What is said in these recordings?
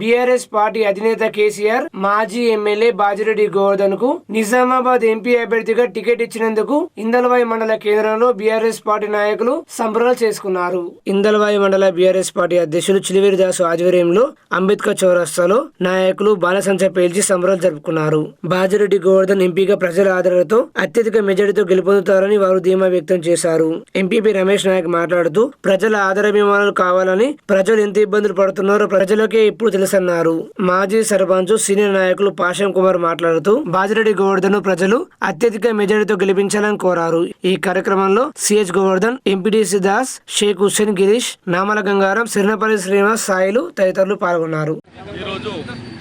BRS party అధినేత కేసీఆర్ మాజీ MLA Bajireddy గోవర్ధన్కు నిజామాబాద్ ఎంపీ అభ్యర్థిగా టికెట్ ఇచ్చినందుకు ఇందలవాయి మండల కేంద్రంలో బీఆర్ఎస్ పార్టీ నాయకులు సంబరాలు చేసుకున్నారు. ఇందలవాయి మండల బీఆర్ఎస్ పార్టీ అధ్యక్షులు చిలివేరి దాసు ఆధ్వర్యంలో అంబేద్కర్ చౌరస్తాలో నాయకులు బాలసంచ పేల్చి సంబరాలు జరుపుకున్నారు. బాజిరెడ్డి గోవర్ధన్ ఎంపీగా ప్రజల ఆదరణతో అత్యధిక మెజారిటీతో గెలుపొందుతారని వారు ధీమా వ్యక్తం చేశారు. ఎంపీపీ రమేష్ నాయక్ మాట్లాడుతూ ప్రజల ఆదరాభిమానాలు కావాలని ప్రజలు ఎంత ఇబ్బందులు పడుతున్నారో ప్రజలకే ఇప్పుడు తెలుసన్నారు. మాజీ సర్పంచ్ సీనియర్ నాయకులు పాషం కుమార్ మాట్లాడుతూ బాజిరెడ్డి గోవర్ధన్ ప్రజలు అత్యధిక మెజారిటీతో గెలిపించాలని కోరారు. ఈ కార్యక్రమంలో సిహెచ్ గోవర్ధన్ ఎంపీడీసీ దాస్ షేక్ హుస్సేన్ గిరీష్ నామల గంగారం సిరినపల్లి శ్రీనివాస్ సాయిలు తదితరులు పాల్గొన్నారు. ఈరోజు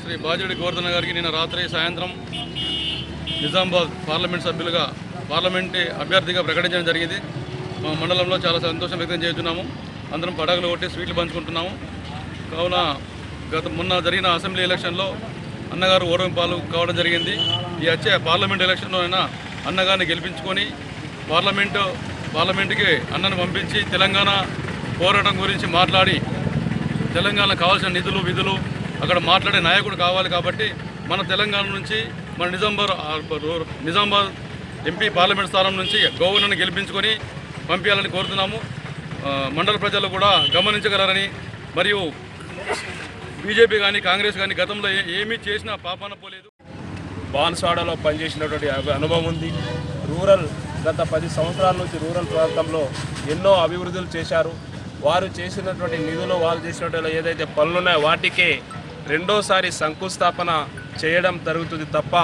శ్రీ బాజిరెడ్డి గోవర్ధన గారికి నిన్న రాత్రి సాయంత్రం నిజామాబాద్ పార్లమెంట్ సభ్యులుగా పార్లమెంట్ అభ్యర్థిగా ప్రకటించడం జరిగింది. మా మండలంలో చాలా సంతోషం వ్యక్తం చేస్తున్నాము. అందరం పడగలు కొట్టి స్వీట్లు పంచుకుంటున్నాము. కావున గత మొన్న జరిగిన అసెంబ్లీ ఎలక్షన్లో అన్నగారు ఓటమి పాలు కావడం జరిగింది. ఈ వచ్చే పార్లమెంట్ ఎలక్షన్లో అయినా అన్నగారిని గెలిపించుకొని పార్లమెంటు పార్లమెంటుకి అన్నను పంపించి తెలంగాణ పోరాటం గురించి మాట్లాడి తెలంగాణ కావాల్సిన నిధులు విధులు అక్కడ మాట్లాడే నాయకుడు కావాలి కాబట్టి మన తెలంగాణ నుంచి మన నిజామాబాద్ నిజామాబాద్ ఎంపీ పార్లమెంట్ స్థానం నుంచి గవర్నర్ని గెలిపించుకొని పంపించాలని కోరుతున్నాము. మండల ప్రజలు కూడా గమనించగలరని మరియు బీజేపీ కానీ కాంగ్రెస్ కానీ గతంలో ఏమీ చేసినా పాపాన పోలేదు. బాన్సాడలో పనిచేసినటువంటి అనుభవం ఉంది. రూరల్ గత పది సంవత్సరాల నుంచి రూరల్ ప్రాంతంలో ఎన్నో అభివృద్ధులు చేశారు. వారు చేసినటువంటి నిధులు వాళ్ళు చేసినటువంటి ఏదైతే పనులు ఉన్నాయో వాటికే రెండోసారి శంకుస్థాపన చేయడం జరుగుతుంది తప్ప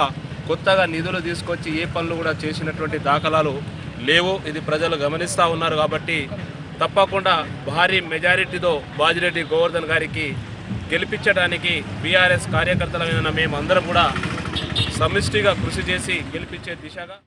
కొత్తగా నిధులు తీసుకొచ్చి ఏ పనులు కూడా చేసినటువంటి దాఖలాలు లేవు. ఇది ప్రజలు గమనిస్తూ ఉన్నారు కాబట్టి తప్పకుండా భారీ మెజారిటీతో బాజిరెడ్డి గోవర్ధన్ గారికి గెలిపించడానికి బీఆర్ఎస్ కార్యకర్తలమైన మేము అందరం కూడా సమిష్టిగా కృషి చేసి గెలిపించే దిశగా